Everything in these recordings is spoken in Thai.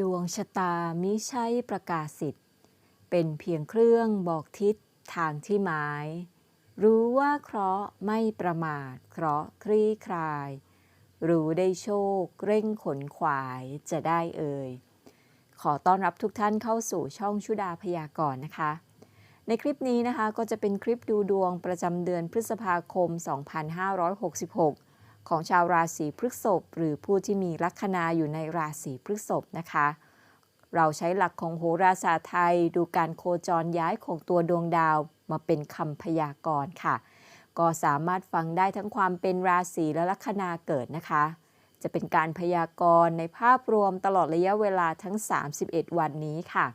ดวงชะตามิใช่ประกาศสิทธิ์เป็นเพียงเครื่องบอกทิศทางที่หมาย รู้ว่าเคราะห์ไม่ประมาทเคราะห์คลี่คลาย รู้ได้โชคเร่งขนขวายจะได้เอ่ย ขอต้อนรับทุกท่านเข้าสู่ช่องชุดาพยากรณ์นะคะ ในคลิปนี้นะคะก็จะเป็นคลิปดูดวงประจำเดือนพฤษภาคม 2566 ของชาวราศีพฤษภหรือผู้ที่มีลัคนาอยู่ในราศีพฤษภนะคะ เราใช้หลักของโหราศาสตร์ไทย ดูการโคจรย้ายของตัวดวงดาวมาเป็นคำพยากรณ์ค่ะ ก็สามารถฟังได้ทั้งความเป็นราศีและลัคนาเกิดนะคะ จะเป็นการพยากรณ์ในภาพรวมตลอดระยะเวลาทั้ง 31 วันนี้ค่ะ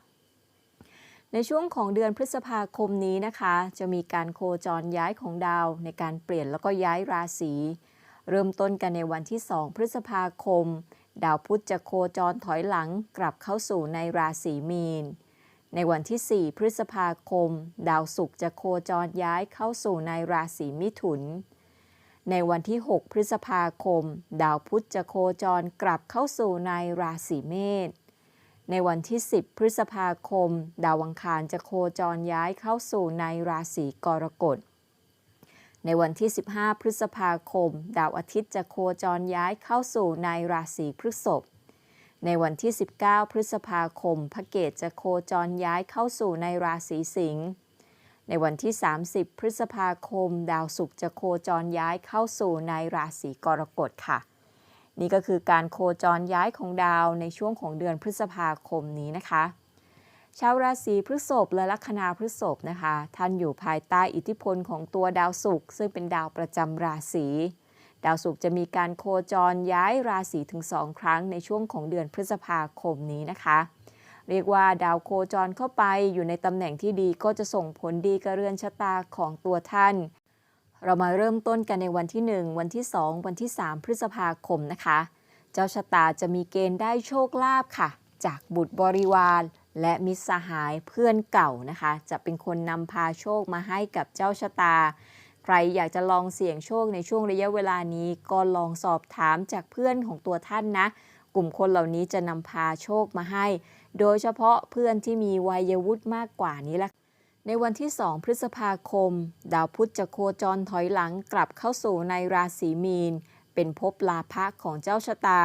ในช่วงของเดือนพฤษภาคมนี้นะคะ จะมีการโคจรย้ายของดาวในการเปลี่ยนแล้วก็ย้ายราศี เริ่มต้นกันในวันที่ 2 พฤษภาคม ดาวพุธจะโคจรถอยหลังกลับเข้าสู่ในราศีมีน ในวันที่ 4 พฤษภาคม ดาวศุกร์จะโคจรย้ายเข้าสู่ในราศีมิถุน ในวันที่ 6 พฤษภาคม ดาวพุธจะโคจรกลับเข้าสู่ในราศีเมษ ในวันที่ 10 พฤษภาคม ดาวอังคารจะโคจรย้ายเข้าสู่ในราศีกรกฎ ในวันที่ 15 พฤษภาคม ดาวอาทิตย์จะโคจรย้ายเข้าสู่ในราศีพฤษภ ในวันที่ 19 พฤษภาคม พระเกตจะโคจรย้ายเข้าสู่ในราศีสิงห์ ในวันที่ 30 พฤษภาคม ดาวศุกร์จะโคจรย้ายเข้าสู่ในราศีกรกฎค่ะ นี่ก็คือการโคจรย้ายของดาวในช่วงของเดือนพฤษภาคมนี้นะคะ ชาวราศีพฤษภและลัคนาพฤษภนะคะ ท่านอยู่ภายใต้อิทธิพลของตัวดาวศุกร์ซึ่งเป็นดาวประจำราศีดาวศุกร์จะมีการโคจรย้ายราศีถึง2ครั้งในช่วงของเดือนพฤษภาคมนี้นะคะ เรียกว่าดาวโคจรเข้าไปอยู่ในตำแหน่งที่ดีก็จะส่งผลดีกับเรือนชะตาของตัวท่าน เรามาเริ่มต้นกันในวันที่ 1 วันที่ 2 วันที่ 3 พฤษภาคมนะคะ เจ้าชะตาจะมีเกณฑ์ได้โชคลาภค่ะ จากบุตรบริวาร และมิตรสหายเพื่อนเก่านะคะ จะเป็นคนนำพาโชคมาให้กับเจ้าชะตา ใครอยากจะลองเสี่ยงโชคในช่วงระยะเวลานี้ ก็ลองสอบถามจากเพื่อนของตัวท่านนะ กลุ่มคนเหล่านี้จะนำพาโชคมาให้ โดยเฉพาะเพื่อนที่มีวัยวุฒิมากกว่านี้แหละในวันที่ 2 พฤษภาคม ดาวพุธจะโคจรถอยหลังกลับเข้าสู่ในราศีมีน เป็นภพลาภะของเจ้าชะตา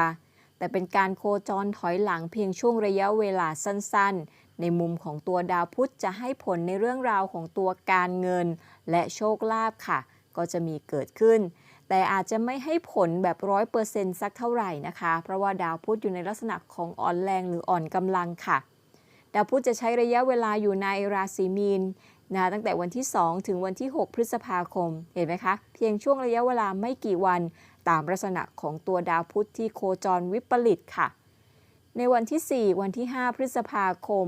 แต่เป็นการโคจรถอยหลังเพียงช่วงระยะเวลาสั้นๆ ในมุมของตัวดาวพุธจะให้ผลในเรื่องราวของตัวการเงิน และโชคลาภค่ะ ก็จะมีเกิดขึ้น แต่อาจจะไม่ให้ผลแบบร้อยเปอร์เซ็นต์สักเท่าไหร่นะคะ เพราะว่าดาวพุธอยู่ในลักษณะของอ่อนแรงหรืออ่อนกำลังค่ะ ดาวพุธจะใช้ระยะเวลาอยู่ในราศีมีนนะตั้งแต่วันที่ 2 ถึงวันที่ 6 พฤษภาคม เห็นไหมคะ เพียงช่วงระยะเวลาไม่กี่วัน ตามลักษณะของตัวดาวพุธที่โคจรวิปริตค่ะ ในวันที่ 4 วันที่ 5 พฤษภาคม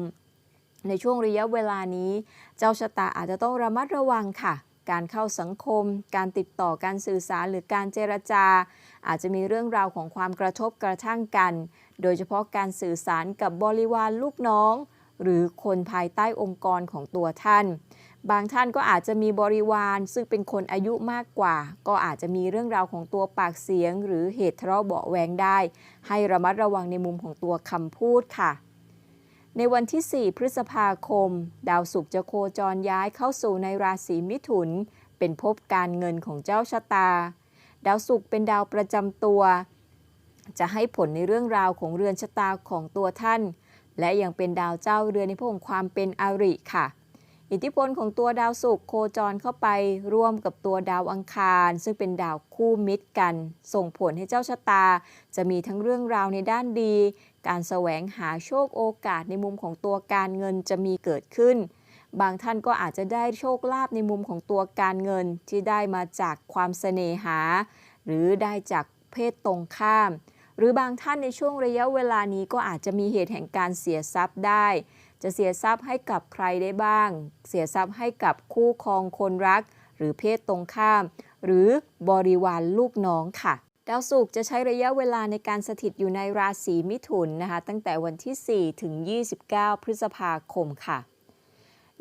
ในช่วงระยะเวลานี้ เจ้าชะตาอาจจะต้องระมัดระวังค่ะ การเข้าสังคม การติดต่อการสื่อสารหรือการเจรจา อาจจะมีเรื่องราวของความกระทบกระทั่งกัน โดยเฉพาะการสื่อสารกับบริวารลูกน้อง หรือคนภายใต้องค์กรของตัวท่าน บางท่านก็อาจจะมีบริวารซึ่งเป็นคนอายุมากกว่า ก็อาจจะมีเรื่องราวของตัวปากเสียง หรือเหตุทะเลาะเบาแวงได้ ให้ระมัดระวังในมุมของตัวคำพูดค่ะ ในวันที่ 4 พฤษภาคม ดาวศุกร์จะโคจรย้ายเข้าสู่ในราศีมิถุน เป็นภพการเงินของเจ้าชะตา ดาวศุกร์เป็นดาวประจำตัว จะให้ผลในเรื่องราวของเรือนชะตาของตัวท่าน และยังเป็นดาวเจ้าเรือนในพวกของความเป็นอริค่ะ อิทธิพลของตัวดาวศุกร์โคจรเข้าไปร่วมกับตัวดาวอังคาร ซึ่งเป็นดาวคู่มิตรกัน ส่งผลให้เจ้าชะตา จะมีทั้งเรื่องราวในด้านดี การแสวงหาโชคโอกาสในมุมของตัวการเงินจะมีเกิดขึ้น บางท่านก็อาจจะได้โชคลาภในมุมของตัวการเงินที่ได้มาจากความเสน่หา หรือได้จากเพศตรงข้าม หรือบางท่านในช่วงระยะเวลานี้ก็อาจจะมีเหตุแห่งการเสียทรัพย์ได้ จะเสียทรัพย์ให้กับใครได้บ้าง เสียทรัพย์ให้กับคู่ครองคนรัก หรือเพศตรงข้าม หรือบริวารลูกน้องค่ะดาวศุกร์จะใช้ระยะเวลาในการสถิตอยู่ในราศีมิถุนนะคะ ตั้งแต่วันที่ 4 ถึง 29 พฤษภาคมค่ะ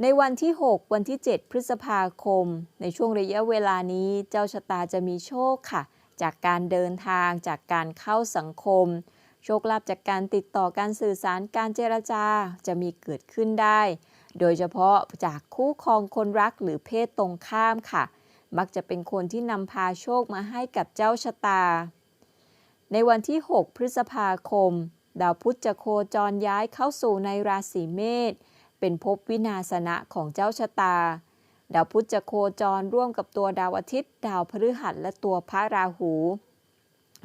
ในวันที่ 6 วันที่ 7 พฤษภาคม ในช่วงระยะเวลานี้เจ้าชะตาจะมีโชคค่ะ จากการเดินทางจากการเข้าสังคม โชคลาภจากการติดต่อการสื่อสารการเจรจาจะมีเกิดขึ้นได้ โดยเฉพาะจากคู่ครองคนรักหรือเพศตรงข้ามค่ะ มักจะเป็นคนที่นำพาโชคมาให้กับเจ้าชะตา ในวันที่ 6 พฤษภาคม ดาวพุธจะโคจรย้ายเข้าสู่ในราศีเมษเป็นภพวินาศนะของเจ้าชะตา ดาวพุธจะโคจรร่วมกับตัวดาวอาทิตย์ ดาวพฤหัสและตัวพระราหู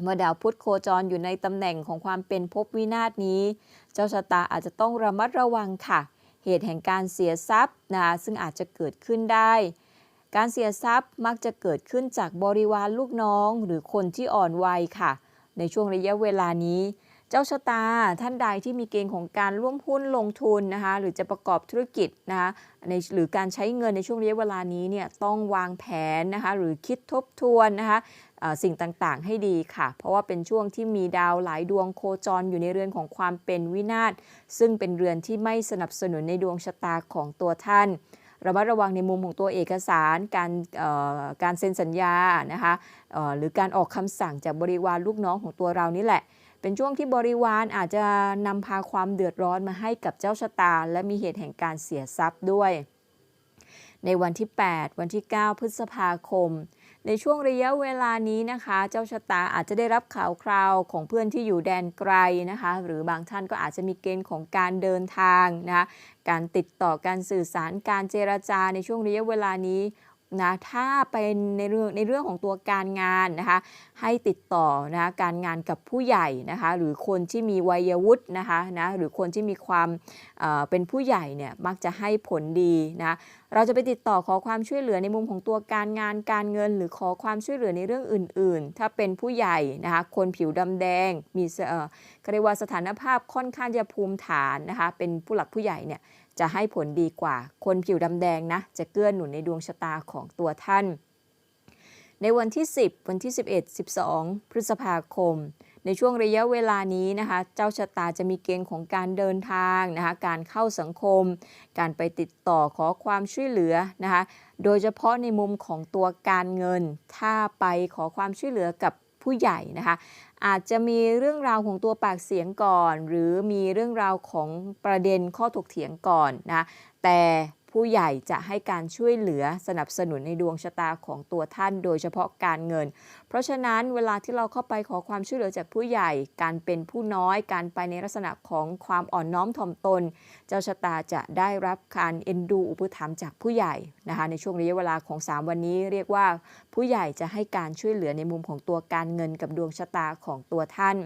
เมื่อดาวพุธโคจรอยู่ในตำแหน่งของความเป็นภพวินาศนี้ เจ้าชะตาอาจจะต้องระมัดระวังค่ะ เหตุแห่งการเสียทรัพย์นะซึ่งอาจจะเกิดขึ้นได้ การเสียทรัพย์มักจะเกิดขึ้นจากบริวารลูกน้อง หรือคนที่อ่อนวัยค่ะ ในช่วงระยะเวลานี้ เจ้าชะตาท่านใดที่มีเกณฑ์ของการร่วมหุ้นลงทุนนะคะหรือจะประกอบธุรกิจนะคะในหรือการใช้เงินในช่วงระยะเวลานี้เนี่ยต้องวางแผนนะคะหรือคิดทบทวนนะคะ สิ่งต่างๆ ให้ดีค่ะ เพราะว่าเป็นช่วงที่มีดาวหลายดวงโคจรอยู่ในเรือนของความเป็นวินาศซึ่งเป็นเรือนที่ไม่สนับสนุนในดวงชะตาของตัวท่านระมัดระวังในมุมของตัวเอกสาร การการเซ็นสัญญานะคะหรือการออกคำสั่งจากบริวารลูกน้องของตัวเรานี่แหละ เป็นช่วงที่บริวารอาจจะนำพาความเดือดร้อนมาให้กับเจ้าชะตา และมีเหตุแห่งการเสียทรัพย์ด้วย ในวันที่ 8 วันที่ 9 พฤษภาคม ในช่วงระยะเวลานี้นะคะ เจ้าชะตาอาจจะได้รับข่าวคราวของเพื่อนที่อยู่แดนไกลนะคะ หรือบางท่านก็อาจจะมีเกณฑ์ของการเดินทางนะคะการติดต่อการสื่อสารการเจรจาในช่วงระยะเวลานี้ นะถ้าเป็นในเรื่องในเรื่องของตัวการงานนะคะให้ติดต่อนะคะการงานกับผู้ใหญ่นะคะหรือคนที่มีวัยวุฒินะคะนะหรือคนที่มีความเเป็นผู้ใหญ่เนี่ยมักจะให้ผลดีนะเราจะไปติดต่อขอความช่วยเหลือในมุมของตัวการงานการเงิน หรือขอความช่วยเหลือในเรื่องอื่น ๆ ถ้าเป็นผู้ใหญ่นะคะคนผิวดำแดงมีเอ่อก็เรียกว่าสถานภาพค่อนข้างจะภูมิฐานนะคะเป็นผู้หลักผู้ใหญ่เนี่ย จะให้ผลดีกว่า คนผิวดำแดงนะ จะเกื้อหนุนในดวงชะตาของตัวท่าน ในวันที่ 10 วันที่ 11 12 พฤษภาคม ในช่วงระยะเวลานี้นะคะ เจ้าชะตาจะมีเกณฑ์ของการเดินทางนะคะ การเข้าสังคม การไปติดต่อขอความช่วยเหลือนะคะ โดยเฉพาะในมุมของตัวการเงิน ถ้าไปขอความช่วยเหลือกับ ผู้ใหญ่นะคะ อาจจะมีเรื่องราวของตัวปากเสียงก่อน หรือมีเรื่องราวของประเด็นข้อถกเถียงก่อนนะแต่ ผู้ใหญ่จะให้การช่วยเหลือสนับสนุนในดวงชะตาของตัวท่าน โดยเฉพาะการเงิน เพราะฉะนั้นเวลาที่เราเข้าไปขอความช่วยเหลือจากผู้ใหญ่ การเป็นผู้น้อย การไปในลักษณะของความอ่อนน้อมถ่อมตน เจ้าชะตาจะได้รับการเอ็นดูอุปถัมภ์จากผู้ใหญ่นะคะในช่วงระยะเวลาของ 3 วันนี้ เรียกว่าผู้ใหญ่จะให้การช่วยเหลือในมุมของตัวการเงินกับดวงชะตาของตัวท่าน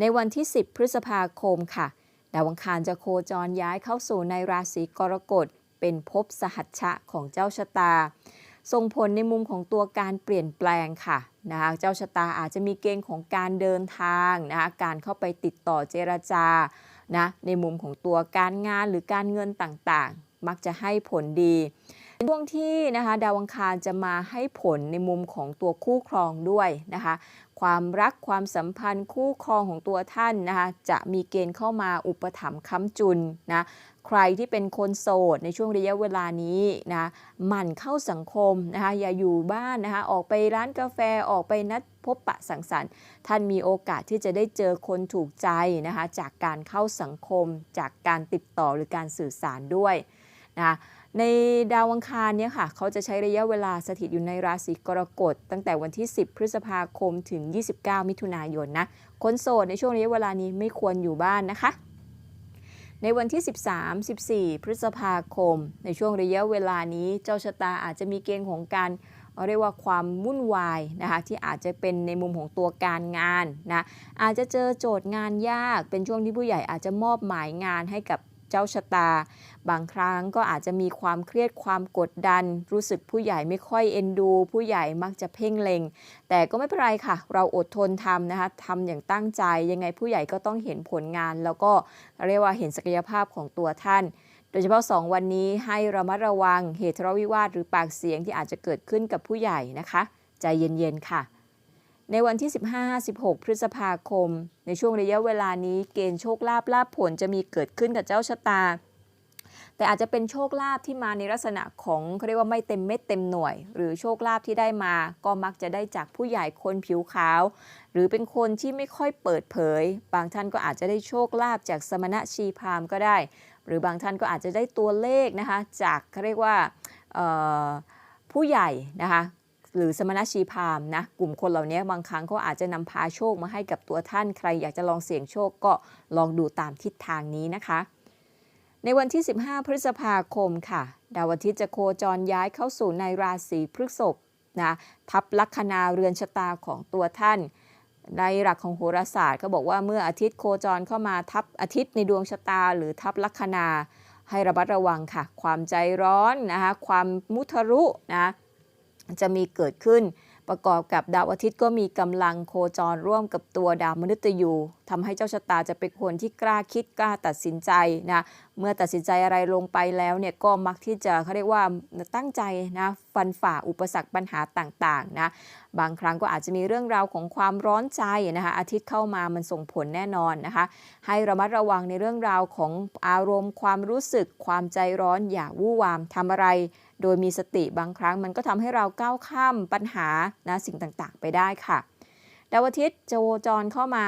ในวันที่ 10 พฤษภาคมค่ะ ดาวอังคารจะโคจรย้ายเข้าสู่ในราศีกรกฎ เป็นภพสหัชชะของเจ้าชะตา ส่งผลในมุมของตัวการเปลี่ยนแปลงค่ะนะคะเจ้าชะตาอาจจะมีเกณฑ์ของการเดินทางนะคะการเข้าไปติดต่อเจรจานะในมุมของตัวการงานหรือการเงินต่างๆ มักจะให้ผลดีช่วงที่นะคะดาวอังคารจะมาให้ผลในมุมของตัวคู่ครองด้วยนะคะ ความรักความสัมพันธ์คู่ครองของตัวท่านนะคะจะมีเกณฑ์เข้ามาอุปถัมภ์ค้ำจุนนะใครที่เป็นคนโสดในช่วงระยะเวลานี้นะหมั่นเข้าสังคมนะคะอย่าอยู่บ้านนะคะออกไปร้านกาแฟออกไปนัดพบปะสังสรรค์ ท่านมีโอกาสที่จะได้เจอคนถูกใจนะคะจากการเข้าสังคม จากการติดต่อหรือการสื่อสารด้วยนะะ ในดาวอังคารเนี่ยค่ะเขาจะใช้ระยะเวลาสถิตอยู่ในราศีกรกฎ ตั้งแต่วันที่ 10 พฤษภาคมถึง 29 มิถุนายนนะคนโสดในช่วงระยะเวลานี้ไม่ควรอยู่บ้านนะคะ ในวันที่ 13 14 พฤษภาคม ในช่วงระยะเวลานี้เจ้าชะตาอาจจะมีเกณฑ์ของการเรียกว่าความวุ่นวายนะคะที่อาจจะเป็นในมุมของตัวการงานนะอาจจะเจอโจทย์งานยากเป็นช่วงที่ผู้ใหญ่อาจจะมอบหมายงานให้กับ เจ้าชะตา บางครั้งก็อาจจะมีความเครียดความกดดัน รู้สึกผู้ใหญ่ไม่ค่อยเอ็นดู ผู้ใหญ่มักจะเพ่งเล็ง แต่ก็ไม่เป็นไรค่ะ เราอดทนทำนะคะทำอย่างตั้งใจ ยังไงผู้ใหญ่ก็ต้องเห็นผลงาน แล้วก็เรียกว่าเห็นศักยภาพของตัวท่านโดยเฉพาะ 2 วันนี้ให้ระมัดระวังเหตุทะเลาะวิวาทหรือปากเสียงที่อาจจะเกิดขึ้นกับผู้ใหญ่นะคะ ใจเย็น ๆ ค่ะ ในวันที่ 15-16 พฤษภาคม ในช่วงระยะเวลานี้เกณฑ์โชคลาภลาภผลจะมีเกิดขึ้นกับเจ้าชะตา แต่อาจจะเป็นโชคลาภที่มาในลักษณะของเขาเรียกว่าไม่เต็มเม็ดเต็มหน่วย หรือโชคลาภที่ได้มา ก็มักจะได้จากผู้ใหญ่คนผิวขาว หรือเป็นคนที่ไม่ค่อยเปิดเผย บางท่านก็อาจจะได้โชคลาภจากสมณะชีพามก็ได้ หรือบางท่านก็อาจจะได้ตัวเลขนะคะจากเขาเรียกว่าผู้ใหญ่นะคะ หรือสมณชีพามนะกลุ่มคนเหล่านี้บางครั้งเขาอาจจะนำพาโชคมาให้กับตัวท่านใครอยากจะลองเสี่ยงโชคก็ลองดูตามทิศทางนี้นะคะ ในวันที่ 15 พฤษภาคมค่ะ ดาวอาทิตย์จะโคจรย้ายเข้าสู่ในราศีพฤษภนะทับลัคนาเรือนชะตาของตัวท่าน ในหลักของโหราศาสตร์ก็บอกว่าเมื่ออาทิตย์โคจรเข้ามาทับอาทิตย์ในดวงชะตา หรือทับลัคนาให้ระมัดระวังค่ะ ความใจร้อนนะคะความมุทะรุนะ จะมีเกิดขึ้น ประกอบกับดาวอาทิตย์ก็มีกำลังโคจรร่วมกับตัวดาวมนุษย์ยูทำให้เจ้าชะตาจะเป็นคนที่กล้าคิดกล้าตัดสินใจนะเมื่อตัดสินใจอะไรลงไปแล้วเนี่ยก็มักที่จะเขาเรียกว่าตั้งใจนะฟันฝ่าอุปสรรคปัญหาต่างๆนะบางครั้งก็อาจจะมีเรื่องราวของความร้อนใจนะคะอาทิตย์เข้ามามันส่งผลแน่นอนนะคะ ให้ระมัดระวังในเรื่องราวของอารมณ์ ความรู้สึกความใจร้อนอย่าวู่วามทำอะไร โดยมีสติบางครั้งมันก็ทำให้เราก้าวข้ามปัญหานะสิ่งต่างๆ ไปได้ค่ะ ดาวอาทิตย์จะโวจรเข้ามา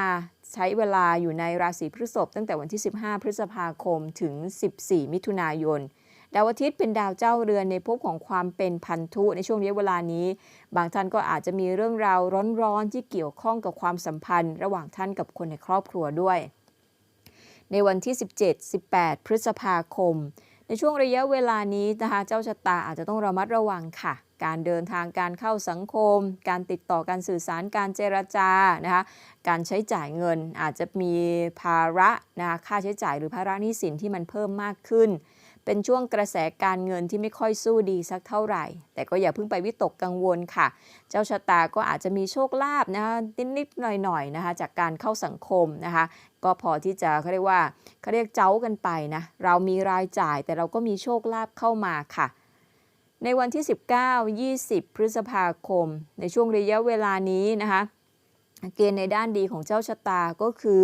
ใช้เวลาอยู่ในราศีพฤษภตั้งแต่วันที่ 15 พฤษภาคมถึง 14 มิถุนายน ดาวอาทิตย์เป็นดาวเจ้าเรือนในภพของความเป็นพันธุในช่วงระยะเวลานี้ บางท่านก็อาจจะมีเรื่องราวร้อนๆที่เกี่ยวข้องกับความสัมพันธ์ ระหว่างท่านกับคนในครอบครัวด้วย ในวันที่ 17-18 พฤษภาคม ในช่วงระยะเวลานี้นะคะเจ้าชะตาอาจจะต้องระมัดระวังค่ะ การเดินทางการเข้าสังคม การติดต่อการสื่อสารการเจรจานะคะการใช้จ่ายเงินอาจจะมีภาระนะคะค่าใช้จ่ายหรือภาระหนี้สินที่มันเพิ่มมากขึ้น เป็นช่วงกระแสการเงินที่ไม่ค่อยสู้ดีสักเท่าไหร่ แต่ก็อย่าเพิ่งไปวิตกกังวลค่ะ เจ้าชะตาก็อาจจะมีโชคลาภนะคะนิดๆหน่อยๆนะคะจากการเข้าสังคมนะคะ ก็พอที่จะเขาเรียกว่าเขาเรียกเจ้ากันไปนะ เรามีรายจ่ายแต่เราก็มีโชคลาภเข้ามาค่ะ ในวันที่ 19-20 พฤษภาคม ในช่วงระยะเวลานี้นะคะ เกณฑ์ในด้านดีของเจ้าชะตาก็คือ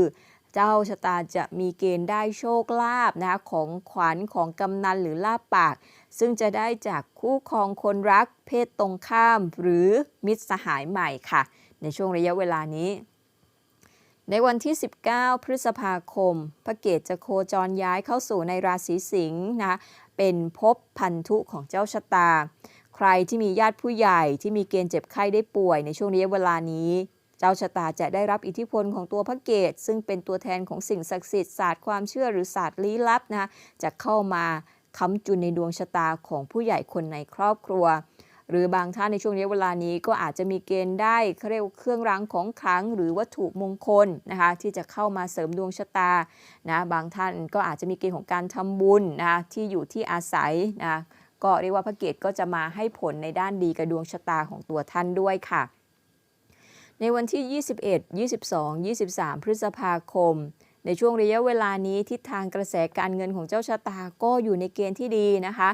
เจ้าชะตาจะมีเกณฑ์ได้โชคลาภนะคะของขวัญของกำนันหรือลาบปาก ซึ่งจะได้จากคู่ครองคนรักเพศตรงข้าม หรือมิตรสหายใหม่ค่ะ ในช่วงระยะเวลานี้ ในวันที่ 19 พฤษภาคม พระเกตจะโคจรย้ายเข้าสู่ในราศีสิงห์นะ เป็นภพพันธุของเจ้าชะตา ใครที่มีญาติผู้ใหญ่ที่มีเกณฑ์เจ็บไข้ได้ป่วยในช่วงระยะเวลานี้ เจ้าชะตาจะได้รับอิทธิพลของตัวพระเกตซึ่งเป็นตัวแทนของสิ่งศักดิ์สิทธิ์ศาสตร์ความเชื่อหรือศาสตร์ลี้ลับนะ จะเข้ามาค้ำจุนในดวงชะตาของผู้ใหญ่คนในครอบครัว หรือบางท่านในช่วงระยะเวลานี้ก็อาจจะมีเกณฑ์ได้เขาเรียกเครื่องรางของขลังหรือวัตถุมงคลนะคะที่จะเข้ามาเสริมดวงชะตานะบางท่านก็อาจจะมีเกณฑ์ของการทำบุญนะคะที่อยู่ที่อาศัยนะก็เรียกว่าพระเกตก็จะมาให้ผลในด้านดีกับดวงชะตาของตัวท่านด้วยค่ะ ในวันที่ 21 22 23 พฤษภาคม ในช่วงระยะเวลานี้ทิศทางกระแสการเงินของเจ้าชะตาก็อยู่ในเกณฑ์ที่ดีนะคะ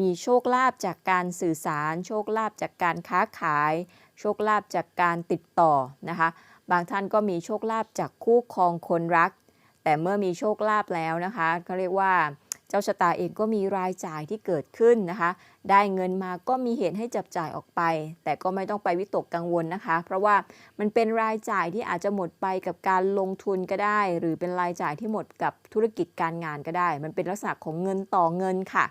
มีโชคลาภจากการสื่อสาร โชคลาภจากการค้าขาย โชคลาภจากการติดต่อนะคะ บางท่านก็มีโชคลาภจากคู่ครองคนรัก แต่เมื่อมีโชคลาภแล้วนะคะเขาเรียกว่า จ้าชะตาเองก็มีรายจ่ายที่เกิดขึ้นนะคะ ได้เงินมาก็มีเหตุให้จับจ่ายออกไป แต่ก็ไม่ต้องไปวิตกกังวลนะคะ เพราะว่ามันเป็นรายจ่ายที่อาจจะหมดไปกับการลงทุนก็ได้ หรือเป็นรายจ่ายที่หมดกับธุรกิจการงานก็ได้ มันเป็นลักษณะของเงินต่อเงินค่ะ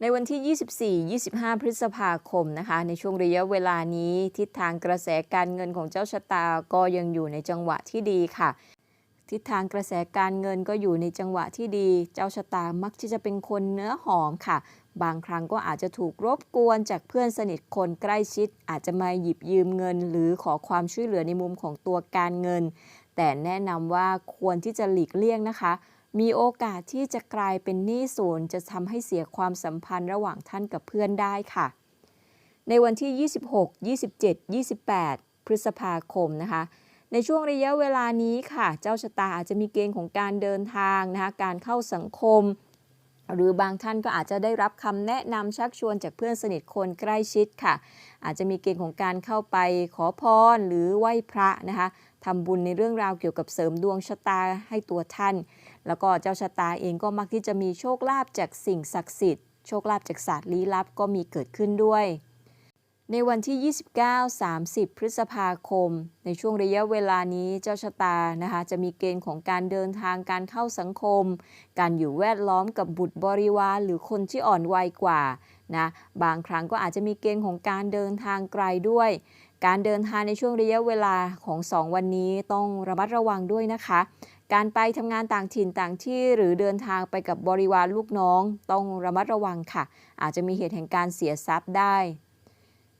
ในวันที่ 24-25 พฤษภาคมนะคะ ในช่วงระยะเวลานี้ทิศทางกระแสการเงินของเจ้าชะตาก็ยังอยู่ในจังหวะที่ดีค่ะ ทิศทางกระแสการเงินก็อยู่ในจังหวะที่ดี เจ้าชะตามักที่จะเป็นคนเนื้อหอมค่ะ บางครั้งก็อาจจะถูกรบกวนจากเพื่อนสนิทคนใกล้ชิด อาจจะมาหยิบยืมเงิน หรือขอความช่วยเหลือในมุมของตัวการเงิน แต่แนะนำว่าควรที่จะหลีกเลี่ยงนะคะ มีโอกาสที่จะกลายเป็นหนี้ศูนย์จะทำให้เสียความสัมพันธ์ระหว่างท่านกับเพื่อนได้ค่ะ ในวันที่ 26 27 28 พฤษภาคมนะคะ ในช่วงระยะเวลานี้ค่ะ เจ้าชะตาอาจจะมีเกณฑ์ของการเดินทางนะคะการเข้าสังคม หรือบางท่านก็อาจจะได้รับคำแนะนำชักชวนจากเพื่อนสนิทคนใกล้ชิดค่ะ อาจจะมีเกณฑ์ของการเข้าไปขอพรหรือไหว้พระนะคะทำบุญในเรื่องราวเกี่ยวกับเสริมดวงชะตาให้ตัวท่าน แล้วก็เจ้าชะตาเองก็มักที่จะมีโชคลาภจากสิ่งศักดิ์สิทธิ์ โชคลาภจากศาสตร์ลี้ลับก็มีเกิดขึ้นด้วย ในวันที่ 29-30 พฤษภาคม ในช่วงระยะเวลานี้เจ้าชะตานะคะจะมีเกณฑ์ของการเดินทางการเข้าสังคม การอยู่แวดล้อมกับบุตรบริวารหรือคนที่อ่อนวัยกว่านะบางครั้งก็อาจจะมีเกณฑ์ของการเดินทางไกลด้วย การเดินทางในช่วงระยะเวลาของ 2 วันนี้ต้องระมัดระวังด้วยนะคะ การไปทำงานต่างถิ่นต่างที่หรือเดินทางไปกับบริวารลูกน้อง ต้องระมัดระวังค่ะ อาจจะมีเหตุแห่งการเสียทรัพย์ได้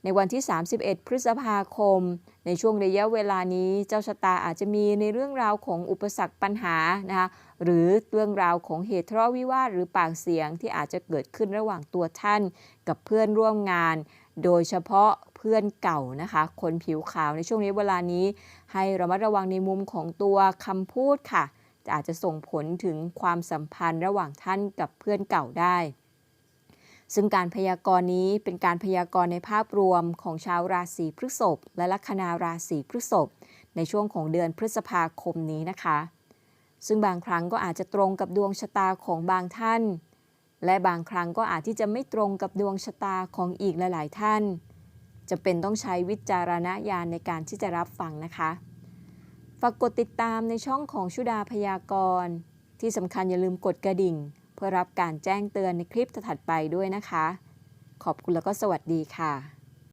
ในวันที่ 31 พฤษภาคม ในช่วงระยะเวลานี้เจ้าชะตาอาจจะมีในเรื่องราวของอุปสรรคปัญหานะคะหรือเรื่องราวของเหตุทะเลาะวิวาทหรือปากเสียงที่อาจจะเกิดขึ้นระหว่างตัวท่าน กับเพื่อนร่วมงาน โดยเฉพาะเพื่อนเก่านะคะ คนผิวขาวในช่วงนี้เวลานี้ ให้ระมัดระวังในมุมของตัวคำพูดค่ะจะอาจจะส่งผลถึงความสัมพันธ์ระหว่างท่านกับเพื่อนเก่าได้ ซึ่งการพยากรณ์นี้เป็นการพยากรณ์ในภาพรวมของชาวราศีพฤษภและลัคนาราศีพฤษภในช่วงของเดือนพฤษภาคมนี้นะคะ ซึ่งบางครั้งก็อาจจะตรงกับดวงชะตาของบางท่าน และบางครั้งก็อาจที่จะไม่ตรงกับดวงชะตาของอีกหลาย ๆ ท่านจะเป็นต้องใช้วิจารณญาณในการที่จะรับฟังนะคะ ฝากกดติดตามในช่องของชุดาพยากรณ์ ที่สำคัญอย่าลืมกดกระดิ่ง เพื่อรับการแจ้งเตือนในคลิปถัดไปด้วยนะคะ ขอบคุณแล้วก็สวัสดีค่ะ